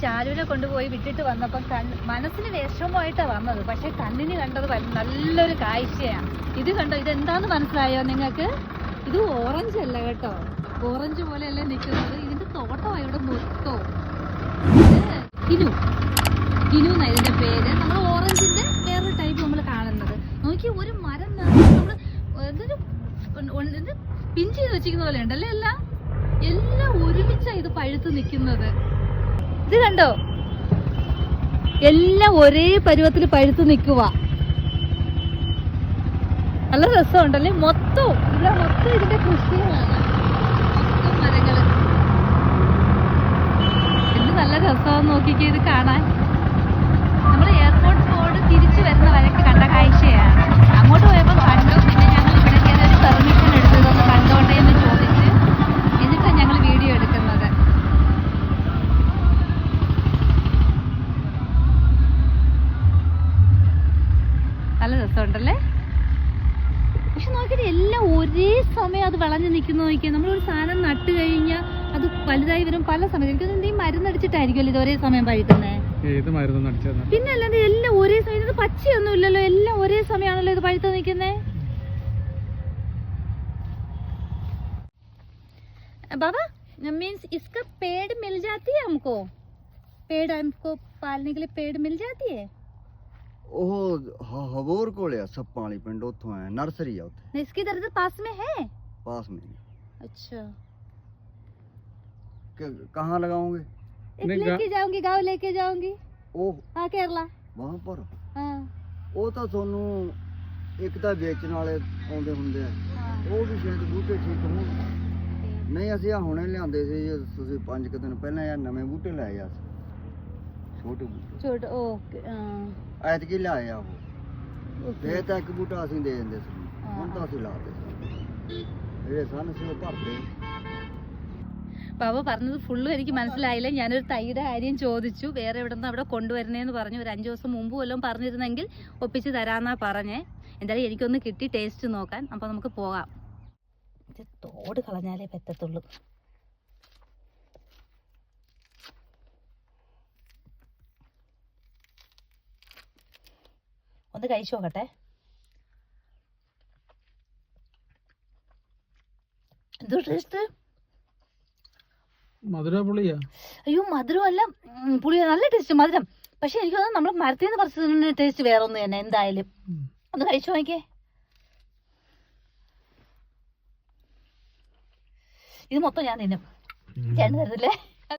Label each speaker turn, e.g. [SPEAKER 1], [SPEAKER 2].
[SPEAKER 1] ശാലുവിനെ കൊണ്ടുപോയി വിട്ടിട്ട് വന്നപ്പം കണ്ണ് മനസ്സിന് വിഷമമായിട്ടാണ് വന്നത്. പക്ഷെ കണ്ണിന് കണ്ടത് നല്ലൊരു കാഴ്ചയാണ്. ഇത് കണ്ടോ? ഇതെന്താന്ന് മനസ്സിലായോ നിങ്ങൾക്ക്? ഇത് ഓറഞ്ച് അല്ല കേട്ടോ. ഓറഞ്ച് പോലെയല്ലേ നിൽക്കുന്നത് ഇതിന്റെ തോട്ടമാണ് ഇവിടെ മൊത്തവും ഇത് കിനു. കിനു എന്നാ ഇതിന്റെ പേര്? നമ്മൾ ഓറഞ്ചിന്റെ വേറൊരു ടൈപ്പ് നമ്മൾ കാണുന്നത്. നോക്കി ഒരു മരം നമ്മൾ എന്തൊരു ഇത് ചെയ്ത് വെച്ചിരിക്കുന്ന പോലെ ഉണ്ടല്ലേ എല്ലാം? എല്ലാം ഒരുമിച്ചാണ് ഇത് പഴുത്ത് നിൽക്കുന്നത്. ഇത് കണ്ടോ? എല്ലാം ഒരേ പരുവത്തിൽ പഴുത്ത് നിൽക്കുക നല്ല രസമുണ്ടല്ലേ? മൊത്തം ഇവിടെ മൊത്തം ഇതിന്റെ മൊത്തം മരങ്ങൾ. എന്ത് നല്ല രസമാണെന്ന് നോക്കിക്കേ ഇത് കാണാൻ. നമ്മൾ എയർപോർട്ട് റോഡ് തിരിച്ചു വരുന്ന വരക്ക് കണ്ട രസമുണ്ടല്ലേ പക്ഷെ നോക്കിയിട്ട് എല്ലാം ഒരേ സമയം അത് വിളഞ്ഞു നിൽക്കുന്ന നോക്കിയാൽ നമ്മളൊരു സാധനം നട്ട് കഴിഞ്ഞാൽ അത് വലുതായി വരും പല സമയത്ത് എനിക്ക് തോന്നുന്നു ഈ മരുന്നടിച്ചിട്ടായിരിക്കുമല്ലോ ഇത് ഒരേ സമയം പഴുക്കുന്നത്
[SPEAKER 2] ഏത് മരുന്ന് അടിച്ചത്
[SPEAKER 1] പിന്നെ അല്ലാതെ എല്ലാം ഒരേ സമയം ഇത് പച്ചയൊന്നും ഇല്ലല്ലോ എല്ലാം ഒരേ സമയമാണല്ലോ ഇത് പഴുത്ത് നിൽക്കുന്നേ बाबा मीन्स इसका पेड़ मिल जाती है हमको पेड़ हमको पालने के लिए पेड़ मिल जाती है
[SPEAKER 3] ਉਹ ਹ- ਹਵੋਰ ਕੋਲ ਆ ਸੱਪਾਂ ਵਾਲੀ ਪਿੰਡ ਉੱਥੋਂ ਆਇਆ ਨਰਸਰੀ ਆ ਉੱਥੇ
[SPEAKER 1] नहीं, इसकी दरअसल पास में है
[SPEAKER 3] ਪਾਸ में
[SPEAKER 1] अच्छा
[SPEAKER 3] कि कहाँ लगाओगे
[SPEAKER 1] एक
[SPEAKER 2] नहीं, गा-
[SPEAKER 1] लेके जाऊंगी गाँव लेके जाऊंगी
[SPEAKER 3] ਉਹ
[SPEAKER 1] हाँ केरला
[SPEAKER 3] ਵਹਾਂ ਪਰ
[SPEAKER 1] हाँ
[SPEAKER 3] ਉਹ ਤਾਂ ਤੁਹਾਨੂੰ ਇੱਕ ਤਾਂ ਵੇਚਣ ਵਾਲੇ ਆਉਂਦੇ ਹੁੰਦੇ ਆ
[SPEAKER 1] हाँ
[SPEAKER 3] ਉਹ ਵੀ ਸ਼ਾਇਦ ਬੂਟੇ ਠੀਕ ਹੋਣ ਨਹੀਂ ਅਸੀਂ ਆ ਹੁਣੇ ਲਿਆਂਦੇ ਸੀ ਜੇ ਤੁਸੀਂ ਪੰਜ ਕੁ ਦਿਨ ਪਹਿਲਾਂ ਯਾਰ ਨਵੇਂ ਬੂਟੇ ਲੈ ਆ ਛੋਟ
[SPEAKER 1] പറഞ്ഞത് ഫുള്ളും എനിക്ക് മനസ്സിലായില്ല. ഞാനൊരു തൈയുടെ കാര്യം ചോദിച്ചു. വേറെ എവിടെ നിന്ന് അവിടെ കൊണ്ടുവരണേന്ന് പറഞ്ഞു. ഒരു അഞ്ചു ദിവസം മുമ്പ് വല്ലതും പറഞ്ഞിരുന്നെങ്കിൽ ഒപ്പിച്ച് തരാന്നാ പറഞ്ഞേ. എന്തായാലും എനിക്കൊന്ന് കിട്ടി ടേസ്റ്റ് നോക്കാൻ. അപ്പോൾ നമുക്ക് പോകാം. ഇത് തോട് കളഞ്ഞാലേ പറ്റത്തുള്ളൂ. ഒന്ന് കഴിച്ചു നോക്കട്ടെ. എന്തോ ടേസ്റ്റ്
[SPEAKER 2] മധുര പുളിയാ?
[SPEAKER 1] അയ്യോ മധുരമല്ല പുളിയ പുളി നല്ല ടേസ്റ്റ് മധുരം. പക്ഷെ എനിക്ക് തോന്നുന്നു നമ്മൾ മരത്തിൽ നിന്ന് പറിച്ചതിന് ടേസ്റ്റ് വേറെ ഒന്ന് തന്നെ എന്തായാലും. ഒന്ന് കഴിച്ചു നോക്കിയേ. ഇത് മൊത്തം ഞാൻ തിന്നും. ചേട്ടൻ തരുന്നില്ലേ